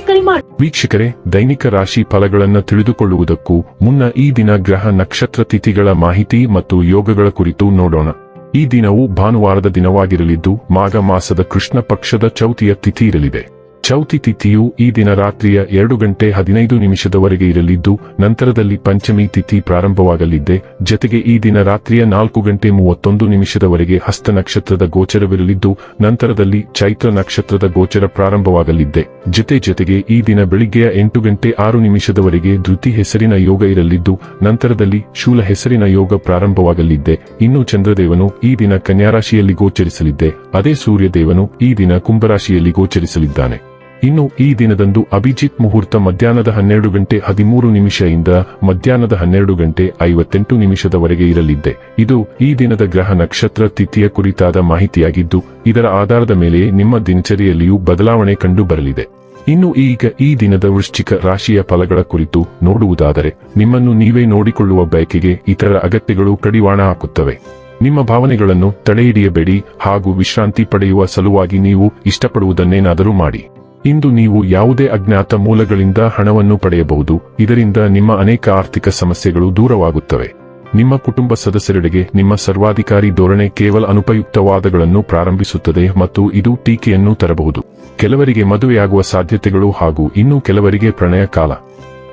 ಕರೆ ವೀಕ್ಷಕರೇ, ದೈನಿಕ ರಾಶಿ ಫಲಗಳನ್ನು ತಿಳಿದುಕೊಳ್ಳುವುದಕ್ಕೂ ಮುನ್ನ ಈ ದಿನ ಗ್ರಹ ನಕ್ಷತ್ರ ತಿಥಿಗಳ ಮಾಹಿತಿ ಮತ್ತು ಯೋಗಗಳ ಕುರಿತು ನೋಡೋಣ. ಈ ದಿನವು ಭಾನುವಾರದ ದಿನವಾಗಿರಲಿದ್ದು, ಮಾಘ ಮಾಸದ ಕೃಷ್ಣ ಪಕ್ಷದ ಚೌತಿಯ ತಿಥಿ ಇರಲಿದೆ. ಚೌತಿ ತಿಥಿಯು ಈ ದಿನ ರಾತ್ರಿಯ ಎರಡು ಗಂಟೆ ಹದಿನೈದು ನಿಮಿಷದವರೆಗೆ ಇರಲಿದ್ದು, ನಂತರದಲ್ಲಿ ಪಂಚಮಿ ತಿಥಿ ಪ್ರಾರಂಭವಾಗಲಿದ್ದೆ. ಜತೆಗೆ ಈ ದಿನ ರಾತ್ರಿಯ ನಾಲ್ಕು ಗಂಟೆ ಮೂವತ್ತೊಂದು ನಿಮಿಷದವರೆಗೆ ಹಸ್ತ ನಕ್ಷತ್ರದ ಗೋಚರವಿರಲಿದ್ದು, ನಂತರದಲ್ಲಿ ಚೈತ್ರ ನಕ್ಷತ್ರದ ಗೋಚರ ಪ್ರಾರಂಭವಾಗಲಿದ್ದೆ. ಜತೆ ಜತೆಗೆ ಈ ದಿನ ಬೆಳಿಗ್ಗೆಯ ಎಂಟು ಗಂಟೆ ಆರು ನಿಮಿಷದವರೆಗೆ ಧೃತಿ ಹೆಸರಿನ ಯೋಗ ಇರಲಿದ್ದು, ನಂತರದಲ್ಲಿ ಶೂಲ ಹೆಸರಿನ ಯೋಗ ಪ್ರಾರಂಭವಾಗಲಿದ್ದೆ. ಇನ್ನು ಚಂದ್ರದೇವನು ಈ ದಿನ ಕನ್ಯಾರಾಶಿಯಲ್ಲಿ ಗೋಚರಿಸಲಿದ್ದೆ. ಅದೇ ಸೂರ್ಯದೇವನು ಈ ದಿನ ಕುಂಭರಾಶಿಯಲ್ಲಿ ಗೋಚರಿಸಲಿದ್ದಾನೆ. ಇನ್ನು ಈ ದಿನದಂದು ಅಭಿಜಿತ್ ಮುಹೂರ್ತ ಮಧ್ಯಾಹ್ನದ ಹನ್ನೆರಡು ಗಂಟೆ ಹದಿಮೂರು ನಿಮಿಷದಿಂದ ಮಧ್ಯಾಹ್ನದ ಹನ್ನೆರಡು ಗಂಟೆ ಐವತ್ತೆಂಟು ನಿಮಿಷದವರೆಗೆ ಇರಲಿದ್ದೆ. ಇದು ಈ ದಿನದ ಗ್ರಹ ನಕ್ಷತ್ರ ತಿಥಿಯ ಕುರಿತಾದ ಮಾಹಿತಿಯಾಗಿದ್ದು, ಇದರ ಆಧಾರದ ಮೇಲೆ ನಿಮ್ಮ ದಿನಚರಿಯಲ್ಲಿಯೂ ಬದಲಾವಣೆ ಕಂಡು ಬರಲಿದೆ ಇನ್ನು ಈಗ ಈ ದಿನದ ವೃಶ್ಚಿಕ ರಾಶಿಯ ಫಲಗಳ ಕುರಿತು ನೋಡುವುದಾದರೆ, ನಿಮ್ಮನ್ನು ನೀವೇ ನೋಡಿಕೊಳ್ಳುವ ಬಯಕೆಗೆ ಇತರ ಅಗತ್ಯಗಳು ಕಡಿವಾಣ ಹಾಕುತ್ತವೆ. ನಿಮ್ಮ ಭಾವನೆಗಳನ್ನು ತಡೆಹಿಡಿಯಬೇಡಿ ಹಾಗೂ ವಿಶ್ರಾಂತಿ ಪಡೆಯುವ ಸಲುವಾಗಿ ನೀವು ಇಷ್ಟಪಡುವುದನ್ನೇನಾದರೂ ಮಾಡಿ. ಇಂದು ನೀವು ಯಾವುದೇ ಅಜ್ಞಾತ ಮೂಲಗಳಿಂದ ಹಣವನ್ನು ಪಡೆಯಬಹುದು. ಇದರಿಂದ ನಿಮ್ಮ ಅನೇಕ ಆರ್ಥಿಕ ಸಮಸ್ಯೆಗಳು ದೂರವಾಗುತ್ತವೆ. ನಿಮ್ಮ ಕುಟುಂಬ ಸದಸ್ಯರೆಡೆಗೆ ನಿಮ್ಮ ಸರ್ವಾಧಿಕಾರಿ ಧೋರಣೆ ಕೇವಲ ಅನುಪಯುಕ್ತವಾದಗಳನ್ನು ಪ್ರಾರಂಭಿಸುತ್ತದೆ ಮತ್ತು ಇದು ಟೀಕೆಯನ್ನು ತರಬಹುದು. ಕೆಲವರಿಗೆ ಮದುವೆಯಾಗುವ ಸಾಧ್ಯತೆಗಳು ಹಾಗೂ ಇನ್ನೂ ಕೆಲವರಿಗೆ ಪ್ರಣಯ ಕಾಲ.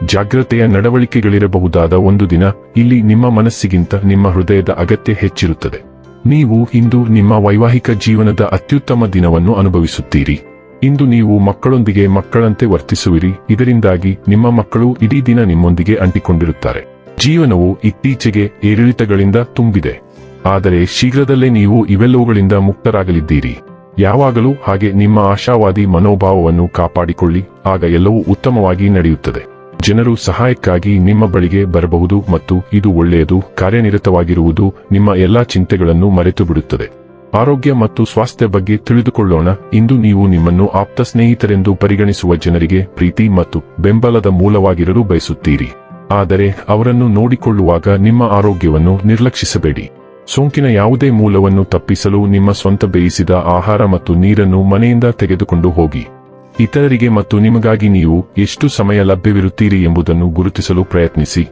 ಜಾಗ್ರತೆಯ ನಡವಳಿಕೆಗಳಿರಬಹುದಾದ ಒಂದು ದಿನ, ಇಲ್ಲಿ ನಿಮ್ಮ ಮನಸ್ಸಿಗಿಂತ ನಿಮ್ಮ ಹೃದಯದ ಅಗತ್ಯ ಹೆಚ್ಚಿರುತ್ತದೆ. ನೀವು ಇಂದು ನಿಮ್ಮ ವೈವಾಹಿಕ ಜೀವನದ ಅತ್ಯುತ್ತಮ ದಿನವನ್ನು ಅನುಭವಿಸುತ್ತೀರಿ. ಇಂದು ನೀವು ಮಕ್ಕಳೊಂದಿಗೆ ಮಕ್ಕಳಂತೆ ವರ್ತಿಸುವಿರಿ. ಇದರಿಂದಾಗಿ ನಿಮ್ಮ ಮಕ್ಕಳು ಇಡೀ ದಿನ ನಿಮ್ಮೊಂದಿಗೆ ಅಂಟಿಕೊಂಡಿರುತ್ತಾರೆ. ಜೀವನವು ಇತ್ತೀಚೆಗೆ ಏರಿಳಿತಗಳಿಂದ ತುಂಬಿದೆ. ಆದರೆ ಶೀಘ್ರದಲ್ಲೇ ನೀವು ಇವೆಲ್ಲವುಗಳಿಂದ ಮುಕ್ತರಾಗಲಿದ್ದೀರಿ. ಯಾವಾಗಲೂ ಹಾಗೆ ನಿಮ್ಮ ಆಶಾವಾದಿ ಮನೋಭಾವವನ್ನು ಕಾಪಾಡಿಕೊಳ್ಳಿ. ಆಗ ಎಲ್ಲವೂ ಉತ್ತಮವಾಗಿ ನಡೆಯುತ್ತದೆ. ಜನರು ಸಹಾಯಕ್ಕಾಗಿ ನಿಮ್ಮ ಬಳಿಗೆ ಬರಬಹುದು ಮತ್ತು ಇದು ಒಳ್ಳೆಯದು, ಕಾರ್ಯನಿರತವಾಗಿರುವುದು ನಿಮ್ಮ ಎಲ್ಲಾ ಚಿಂತೆಗಳನ್ನು ಮರೆತು ಬಿಡುತ್ತದೆ ಆರೋಗ್ಯ ಮತ್ತು ಸ್ವಾಸ್ಥ್ಯ ಬಗ್ಗೆ ತಿಳಿದುಕೊಳ್ಳೋಣ. ಇಂದು ನೀವು ನಿಮ್ಮನ್ನು ಆಪ್ತ ಸ್ನೇಹಿತರೆಂದು ಪರಿಗಣಿಸುವ ಜನರಿಗೆ ಪ್ರೀತಿ ಮತ್ತು ಬೆಂಬಲದ ಮೂಲವಾಗಿರಲು ಬಯಸುತ್ತೀರಿ. ಆದರೆ ಅವರನ್ನು ನೋಡಿಕೊಳ್ಳುವಾಗ ನಿಮ್ಮ ಆರೋಗ್ಯವನ್ನು ನಿರ್ಲಕ್ಷಿಸಬೇಡಿ. ಸೋಂಕಿನ ಯಾವುದೇ ಮೂಲವನ್ನು ತಪ್ಪಿಸಲು ನಿಮ್ಮ ಸ್ವಂತ ಬೇಯಿಸಿದ ಆಹಾರ ಮತ್ತು ನೀರನ್ನು ಮನೆಯಿಂದ ತೆಗೆದುಕೊಂಡು ಹೋಗಿ. ಇತರರಿಗೆ ಮತ್ತು ನಿಮಗಾಗಿ ನೀವು ಎಷ್ಟು ಸಮಯ ಲಭ್ಯವಿರುತ್ತೀರಿ ಎಂಬುದನ್ನು ಗುರುತಿಸಲು ಪ್ರಯತ್ನಿಸಿ.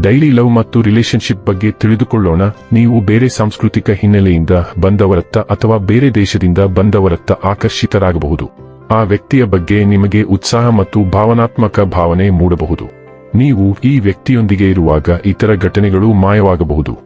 ಡೈಲಿ ಲವ್ ಮತ್ತು ರಿಲೇಶನ್ಶಿಪ್ ಬಗ್ಗೆ ತಿಳಿದುಕೊಳ್ಳೋಣ. ನೀವು ಬೇರೆ ಸಾಂಸ್ಕೃತಿಕ ಹಿನ್ನೆಲೆಯಿಂದ ಬಂದವರತ್ತ ಅಥವಾ ಬೇರೆ ದೇಶದಿಂದ ಬಂದವರತ್ತ ಆಕರ್ಷಿತರಾಗಬಹುದು. ಆ ವ್ಯಕ್ತಿಯ ಬಗ್ಗೆ ನಿಮಗೆ ಉತ್ಸಾಹ ಮತ್ತು ಭಾವನಾತ್ಮಕ ಭಾವನೆ ಮೂಡಬಹುದು. ನೀವು ಈ ವ್ಯಕ್ತಿಯೊಂದಿಗೆ ಇರುವಾಗ ಇತರ ಘಟನೆಗಳು ಮಾಯವಾಗಬಹುದು.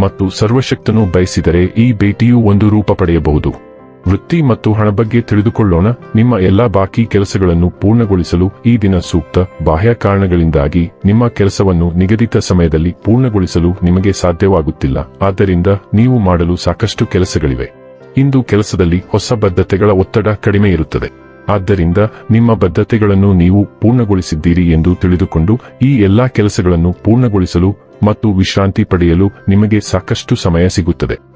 ಮತ್ತು ಸರ್ವಶಕ್ತನು ಬಯಸಿದರೆ ಈ ಭೇಟಿಯು ಒಂದು ರೂಪ ಪಡೆಯಬಹುದು. ವೃತ್ತಿ ಮತ್ತು ಹಣ ಬಗ್ಗೆ ತಿಳಿದುಕೊಳ್ಳೋಣ. ನಿಮ್ಮ ಎಲ್ಲಾ ಬಾಕಿ ಕೆಲಸಗಳನ್ನು ಪೂರ್ಣಗೊಳಿಸಲು ಈ ದಿನ ಸೂಕ್ತ ಬಾಹ್ಯ ಕಾರಣಗಳಿಂದಾಗಿ ನಿಮ್ಮ ಕೆಲಸವನ್ನು ನಿಗದಿತ ಸಮಯದಲ್ಲಿ ಪೂರ್ಣಗೊಳಿಸಲು ನಿಮಗೆ ಸಾಧ್ಯವಾಗುತ್ತಿಲ್ಲ. ಆದ್ದರಿಂದ ನೀವು ಮಾಡಲು ಸಾಕಷ್ಟು ಕೆಲಸಗಳಿವೆ. ಇಂದು ಕೆಲಸದಲ್ಲಿ ಹೊಸ ಬದ್ಧತೆಗಳ ಒತ್ತಡ ಕಡಿಮೆ ಇರುತ್ತದೆ. ಆದ್ದರಿಂದ ನಿಮ್ಮ ಬದ್ಧತೆಗಳನ್ನು ನೀವು ಪೂರ್ಣಗೊಳಿಸಿದ್ದೀರಿ ಎಂದು ತಿಳಿದುಕೊಂಡು ಈ ಎಲ್ಲಾ ಕೆಲಸಗಳನ್ನು ಪೂರ್ಣಗೊಳಿಸಲು ಮತ್ತು ವಿಶ್ರಾಂತಿ ಪಡೆಯಲು ನಿಮಗೆ ಸಾಕಷ್ಟು ಸಮಯ ಸಿಗುತ್ತದೆ.